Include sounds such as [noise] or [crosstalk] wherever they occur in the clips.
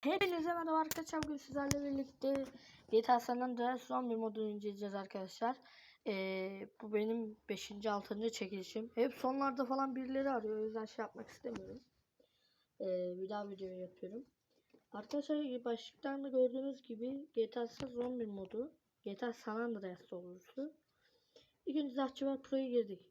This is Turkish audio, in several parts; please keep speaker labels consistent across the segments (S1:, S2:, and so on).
S1: Hepinize merhaba arkadaşlar. Bugün sizlerle birlikte GTA San Andreas son bir modunu inceleyeceğiz arkadaşlar. Ee, bu benim 5. 6. çekilişim. Hep sonlarda falan birileri arıyor. O yüzden şey yapmak istemiyorum. Ee, bir daha video yapıyorum. Arkadaşlar başlıktan da gördüğünüz gibi GTA San bir modu. GTA San Andreas doğrusu. İlk önce Zahçıvar Pro'ya girdik.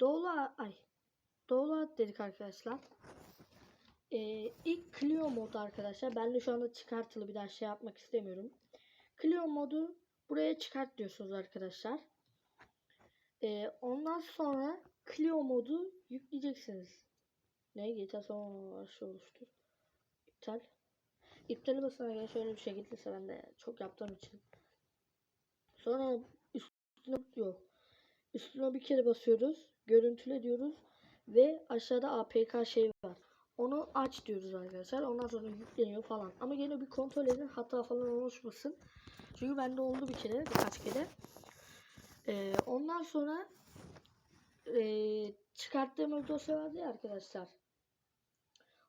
S1: Doğulu ay. Doğulu dedik arkadaşlar. Ee, ilk Clio modu arkadaşlar. Ben de şu anda çıkartılı bir daha şey yapmak istemiyorum. Clio modu buraya çıkart diyorsunuz arkadaşlar. Ee, ondan sonra Clio modu yükleyeceksiniz. Ne? GTA son şey oluştur. İptal. İptali basın arkadaşlar şöyle bir şey getirse ben de çok yaptığım için. Sonra üstüne yok. Üstüne bir kere basıyoruz. Görüntüle diyoruz. Ve aşağıda APK şey var. Onu aç diyoruz arkadaşlar. Ondan sonra yükleniyor falan. Ama gene bir kontrol edin. Hata falan oluşmasın. Çünkü bende oldu bir kere. Birkaç kere. Ee, ondan sonra ee, çıkarttığımız dosya vardı ya arkadaşlar.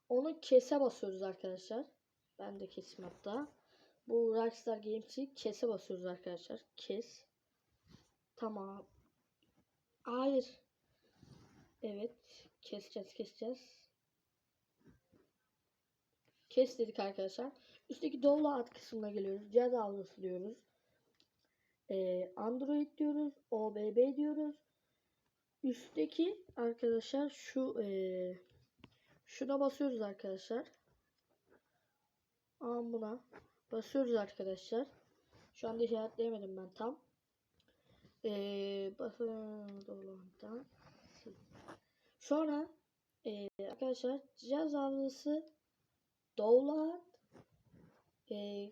S1: Onu kese basıyoruz arkadaşlar. Ben de kesim hatta. Bu Rockstar Games'i kese basıyoruz arkadaşlar. Kes. Tamam. Hayır. Evet. Keseceğiz keseceğiz. Kes dedik arkadaşlar. Üstteki download ad kısmına geliyoruz. Cihaz avlusu diyoruz. Ee, Android diyoruz. OBB diyoruz. Üstteki arkadaşlar şu ee, şuna basıyoruz arkadaşlar. Aa, buna basıyoruz arkadaşlar. Şu anda işaretleyemedim ben tam. Ee, basın download'dan Sonra ee, arkadaşlar cihaz avlusu download ee,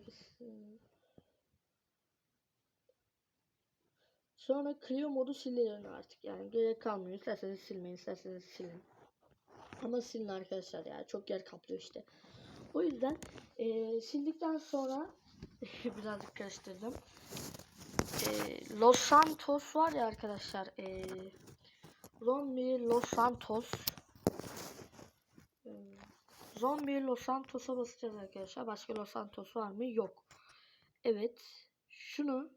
S1: sonra Clio modu siliyor artık yani gerek kalmıyor. İsterseniz silmeyin isterseniz silin. Ama silin arkadaşlar ya çok yer kaplıyor işte. O yüzden ee, sildikten sonra [laughs] birazcık karıştırdım. Ee, Los Santos var ya arkadaşlar ee, Zombi Los Santos Zombi Los Santos'a basacağız arkadaşlar. Başka Los Santos var mı? Yok. Evet. Şunu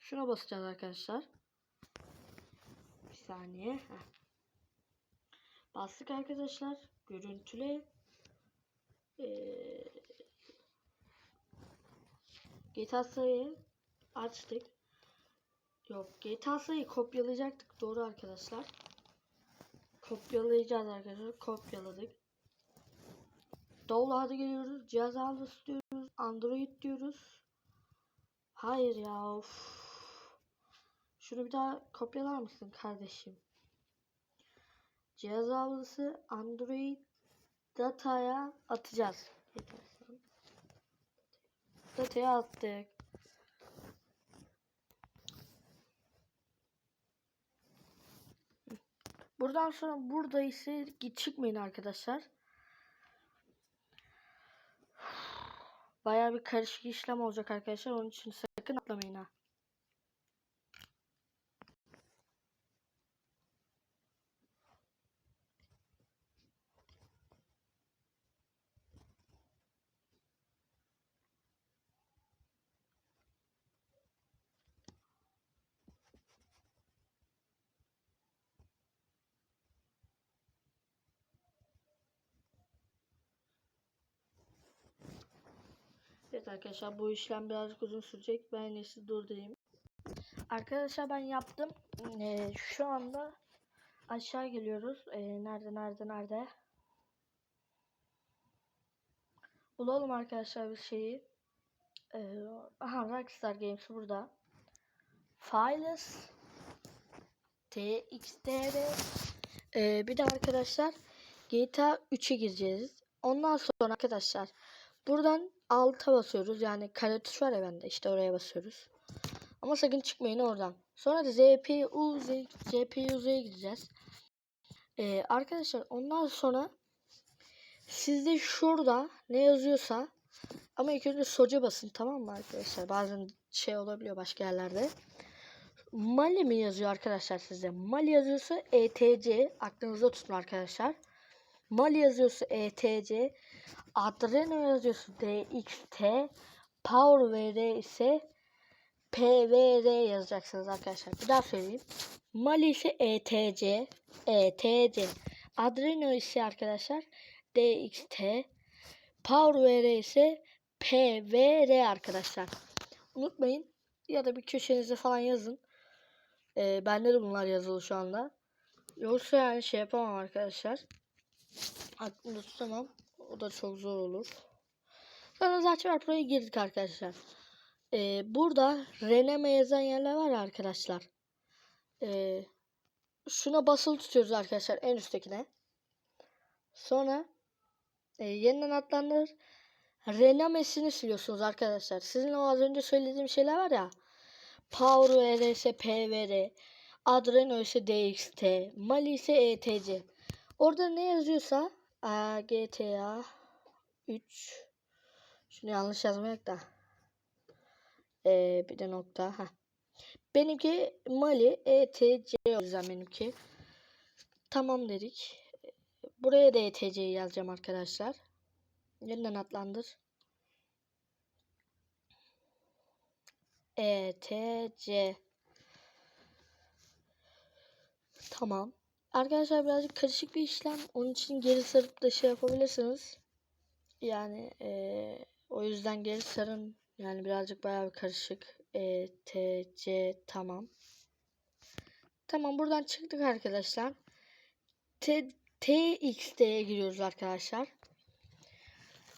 S1: şuna basacağız arkadaşlar. Bir saniye. Bastık arkadaşlar. Görüntüle ee, GTA sayı açtık. Yok GTA sayı kopyalayacaktık. Doğru arkadaşlar. Kopyalayacağız arkadaşlar. Kopyaladık. Download'a geliyoruz. Cihaz avlusu diyoruz. Android diyoruz. Hayır ya. Of. Şunu bir daha kopyalar mısın kardeşim? Cihaz avlusu Android dataya atacağız. Dataya attık. Buradan sonra burada ise çıkmayın arkadaşlar. Bayağı bir karışık işlem olacak arkadaşlar. Onun için sakın atlamayın ha. Evet arkadaşlar bu işlem birazcık uzun sürecek. Ben en iyisi durdurayım. Arkadaşlar ben yaptım. Ee, şu anda aşağı geliyoruz. Ee, nerede nerede nerede? Bulalım arkadaşlar bir şeyi. Ee, aha Rockstar Games burada. Files TXTR ee, bir de arkadaşlar GTA 3'e gireceğiz. Ondan sonra arkadaşlar buradan alta basıyoruz. Yani kare tuş var ya bende. işte oraya basıyoruz. Ama sakın çıkmayın oradan. Sonra da ZPU, ZPUZ'ye gideceğiz. Ee, arkadaşlar ondan sonra sizde şurada ne yazıyorsa ama ilk önce soca basın tamam mı arkadaşlar? Bazen şey olabiliyor başka yerlerde. Mali mi yazıyor arkadaşlar sizde? Mali yazıyorsa ETC aklınızda tutun arkadaşlar. Mali yazıyorsa ETC. Adreno yazıyorsa DXT. Power VR ise PVR yazacaksınız arkadaşlar. Bir daha söyleyeyim. Mali ise ETC. ETC. Adreno ise arkadaşlar DXT. Power VR ise PVR arkadaşlar. Unutmayın ya da bir köşenize falan yazın. Ee, bende de bunlar yazılı şu anda. Yoksa yani şey yapamam arkadaşlar. Aklımda tutamam. O da çok zor olur. Sonra zaten buraya girdik arkadaşlar. Ee, burada Reneme yazan yerler var ya arkadaşlar. Ee, şuna basılı tutuyoruz arkadaşlar en üsttekine. Sonra e, yeniden adlandır. Renemesini siliyorsunuz arkadaşlar. Sizin o az önce söylediğim şeyler var ya. Power VR ise PVR. Adreno ise DXT. Mali ise ETC. Orada ne yazıyorsa aa, GTA 3 Şunu yanlış yazmayak da. Ee, bir de nokta. Heh. Benimki Mali ETC o benimki. Tamam dedik. Buraya da ETC'yi yazacağım arkadaşlar. Yeniden adlandır. ETC. Tamam. Arkadaşlar birazcık karışık bir işlem. Onun için geri sarıp da şey yapabilirsiniz. Yani eee, o yüzden geri sarın. Yani birazcık bayağı bir karışık. ETC tamam. Tamam buradan çıktık arkadaşlar. T TXT'ye giriyoruz arkadaşlar.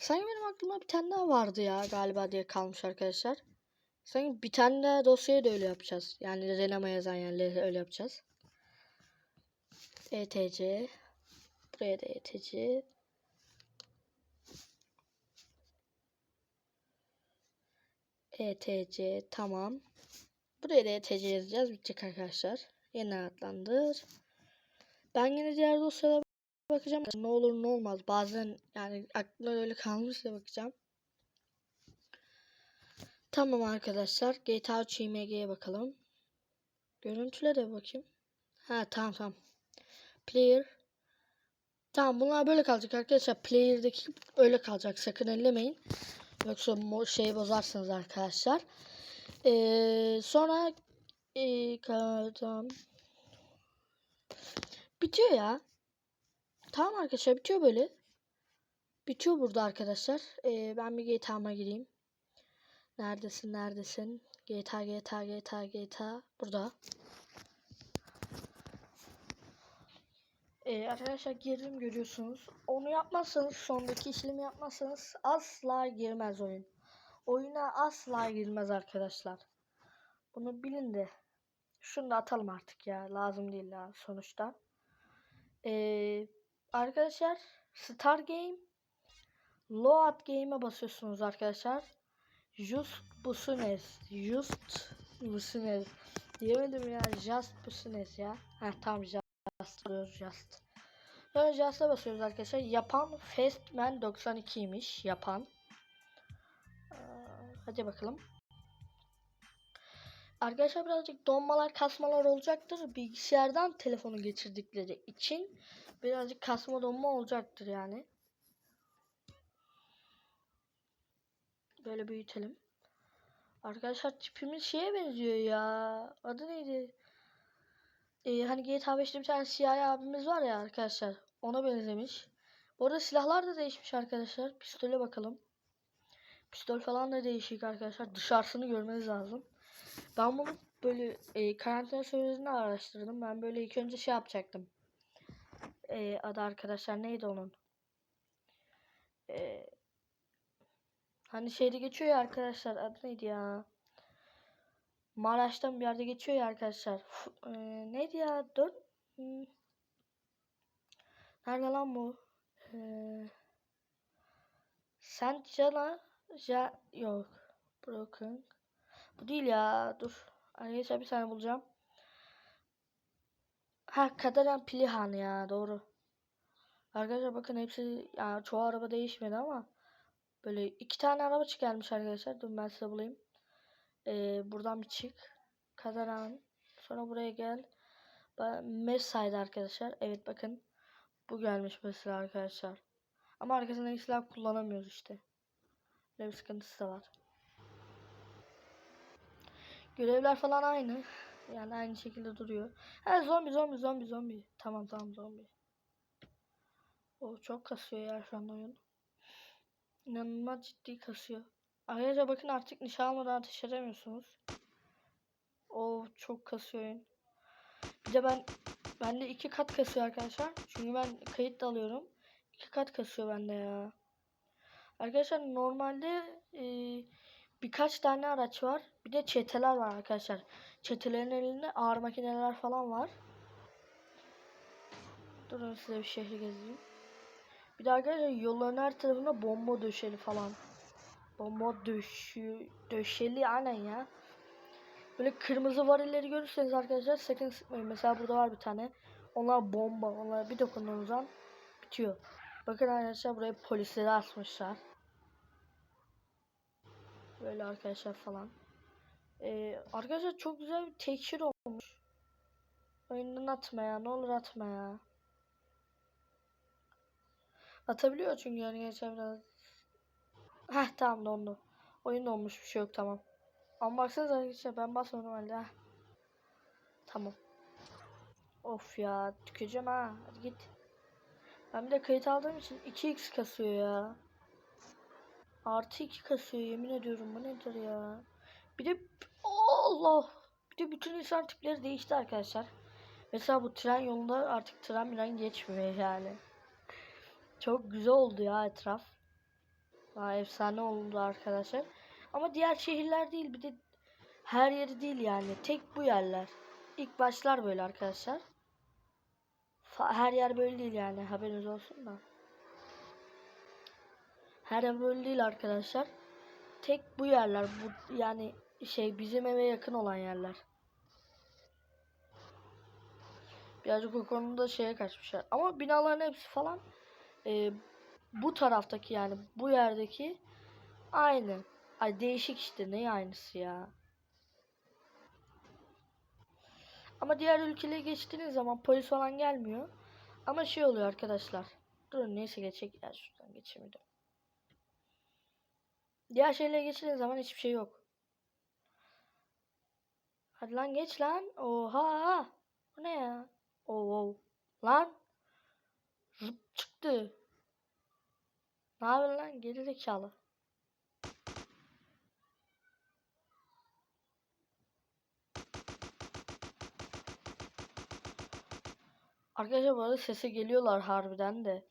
S1: Sanki benim aklımda bir tane daha vardı ya galiba diye kalmış arkadaşlar. Sanki bir tane daha dosyayı da öyle yapacağız. Yani Renama yazan yerleri öyle yapacağız. ETC. Buraya da ETC. ETC tamam. Buraya da ETC yazacağız. Bitecek arkadaşlar. Yeniden adlandır. Ben yine diğer dosyalara bakacağım. Ne olur ne olmaz. Bazen yani aklımda öyle kalmışsa bakacağım. Tamam arkadaşlar. GTA 3 IMG'ye bakalım. Görüntülere bakayım. Ha tamam tamam. Player. Tamam bunlar böyle kalacak arkadaşlar. Player'daki öyle kalacak. Sakın ellemeyin. Yoksa mo- şey bozarsınız arkadaşlar. Ee, sonra ka- tamam. Bitiyor ya. Tamam arkadaşlar bitiyor böyle. Bitiyor burada arkadaşlar. Ee, ben bir GTA'ma gireyim. Neredesin neredesin? GTA GTA GTA GTA burada. Ee, arkadaşlar girdim görüyorsunuz. Onu yapmazsanız sondaki işlemi yapmazsanız asla girmez oyun. Oyuna asla girmez arkadaşlar. Bunu bilin de. Şunu da atalım artık ya. Lazım değil ya sonuçta. Ee, arkadaşlar Star Game Load Game'e basıyorsunuz arkadaşlar. Just Busunes. Just Busunes. Diyemedim ya. Just Busunes ya. Heh tamam Just diyoruz Just. Sonra Just'a basıyoruz arkadaşlar. Yapan Fastman 92'ymiş. Yapan. Ee, hadi bakalım. Arkadaşlar birazcık donmalar kasmalar olacaktır. Bilgisayardan telefonu geçirdikleri için birazcık kasma donma olacaktır yani. Böyle büyütelim. Arkadaşlar tipimiz şeye benziyor ya. Adı neydi? Ee, hani GTA 5'te bir tane siyahi abimiz var ya arkadaşlar. Ona benzemiş. Bu arada silahlar da değişmiş arkadaşlar. Pistole bakalım. Pistol falan da değişik arkadaşlar. Dışarısını görmeniz lazım. Ben bunu böyle e, karantina sürecinde araştırdım. Ben böyle ilk önce şey yapacaktım. E, adı arkadaşlar neydi onun? E, hani şeyde geçiyor ya arkadaşlar. Adı neydi ya? Maraş'tan bir yerde geçiyor ya arkadaşlar. F e, neydi ya? Hmm. Nerede lan bu? Ee, Saint Jana ja yok. Broken. Bu değil ya. Dur. Arkadaşlar bir saniye bulacağım. Ha Kadaran Pilihan ya doğru. Arkadaşlar bakın hepsi yani çoğu araba değişmedi ama böyle iki tane araba çıkarmış arkadaşlar. Dur ben size bulayım. Ee, buradan bir çık. Kadaran. Sonra buraya gel. Mesaydı arkadaşlar. Evet bakın. Bu gelmiş mesela arkadaşlar. Ama arkasından silah kullanamıyoruz işte. Böyle bir sıkıntısı da var. Görevler falan aynı. Yani aynı şekilde duruyor. Ha zombi zombi zombi zombi. Tamam tamam zombi. O çok kasıyor ya şu an oyun. İnanılmaz ciddi kasıyor. Ayrıca bakın artık nişan almadan ateş edemiyorsunuz. O çok kasıyor oyun. Bir de ben bende iki kat kasıyor arkadaşlar. Çünkü ben kayıt da alıyorum. İki kat kasıyor bende ya. Arkadaşlar normalde e, birkaç tane araç var. Bir de çeteler var arkadaşlar. Çetelerin elinde ağır makineler falan var. Durun size bir şehri gezeyim. Bir de arkadaşlar yolların her tarafına bomba döşeli falan. Bomba döşü, döşeli aynen ya. Böyle kırmızı varilleri görürseniz arkadaşlar sakın sıkmayın. Mesela burada var bir tane. Onlar bomba. Onlar bir dokunduğunuz an bitiyor. Bakın arkadaşlar buraya polisleri asmışlar. Böyle arkadaşlar falan. Ee, arkadaşlar çok güzel bir tekşir olmuş. Oyundan atma ya. Ne olur atma ya. Atabiliyor çünkü yani geçen biraz. Heh tamam dondu. Oyun olmuş bir şey yok tamam. Ama baksanıza arkadaşlar ben basmadım halde. Tamam. Of ya tükeceğim ha. Hadi git. Ben bir de kayıt aldığım için 2x kasıyor ya. Artı 2 kasıyor yemin ediyorum bu nedir ya. Bir de Allah. Bir de bütün insan tipleri değişti arkadaşlar. Mesela bu tren yolunda artık tren miren geçmiyor yani. Çok güzel oldu ya etraf. Daha efsane oldu arkadaşlar. Ama diğer şehirler değil bir de her yeri değil yani. Tek bu yerler. İlk başlar böyle arkadaşlar. Her yer böyle değil yani haberiniz olsun da. Her yer böyle değil arkadaşlar. Tek bu yerler bu yani şey bizim eve yakın olan yerler. Birazcık o konuda şeye kaçmışlar. Ama binaların hepsi falan e, bu taraftaki yani bu yerdeki aynı. Ay değişik işte ne aynısı ya. Ama diğer ülkelere geçtiğiniz zaman polis falan gelmiyor. Ama şey oluyor arkadaşlar. Durun neyse geçecek ya şuradan geçemedim. Diğer şeylere geçtiğiniz zaman hiçbir şey yok. Hadi lan geç lan. Oha. Bu ne ya? Oo. Lan. Zıp çıktı. Ne haber lan geri zekalı. Arkadaşlar bu arada sese geliyorlar harbiden de.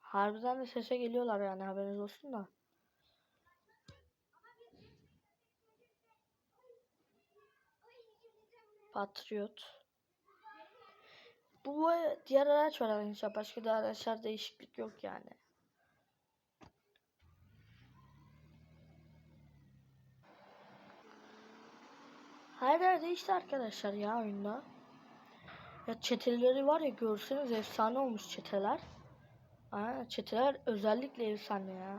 S1: Harbiden de sese geliyorlar yani haberiniz olsun da. Patriot. Bu diğer araç var arkadaşlar. Başka da araçlar değişiklik yok yani. Her yer değişti arkadaşlar ya oyunda. Ya çeteleri var ya görseniz efsane olmuş çeteler. Aa, çeteler özellikle efsane ya.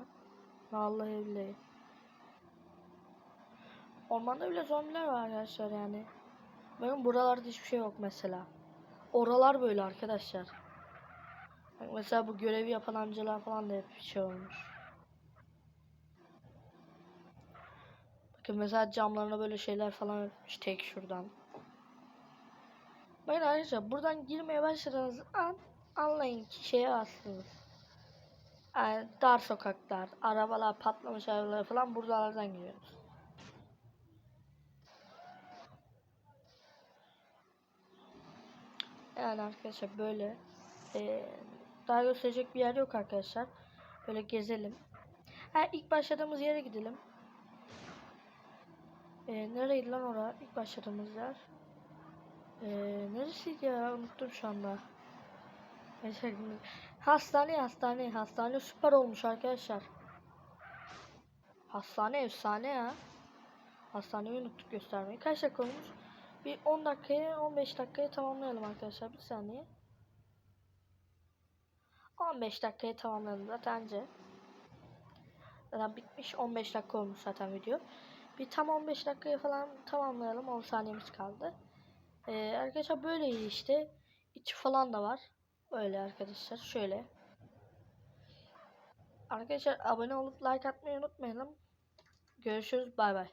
S1: Vallahi billahi. Ormanda bile zombiler var arkadaşlar yani. Bakın buralarda hiçbir şey yok mesela. Oralar böyle arkadaşlar. Mesela bu görevi yapan amcalar falan da hep bir şey olmuş. Bakın mesela camlarına böyle şeyler falan yapmış tek şuradan. Bakın arkadaşlar buradan girmeye başladığınız an anlayın ki şeye bastınız. Yani dar sokaklar, arabalar, patlamış arabalar falan buralardan giriyoruz. Yani arkadaşlar böyle eee, daha gösterecek bir yer yok arkadaşlar. Böyle gezelim. Ha ilk başladığımız yere gidelim. Eee nereydi lan orada? İlk başladığımız yer. Eee neresiydi ya? Unuttum şu anda. [laughs] Hastane, hastane, hastane süper olmuş arkadaşlar. Hastane efsane ya. Hastaneyi unuttuk göstermeyi. Kaç dakika olmuş? Bir 10 dakikaya 15 dakikaya tamamlayalım arkadaşlar. Bir saniye. 15 dakikaya tamamlayalım zaten. Zaten bitmiş 15 dakika olmuş zaten video. Bir tam 15 dakikaya falan tamamlayalım. 10 saniyemiz kaldı. Ee, arkadaşlar böyle işte. İçi falan da var. Böyle arkadaşlar şöyle. Arkadaşlar abone olup like atmayı unutmayalım. Görüşürüz bay bay.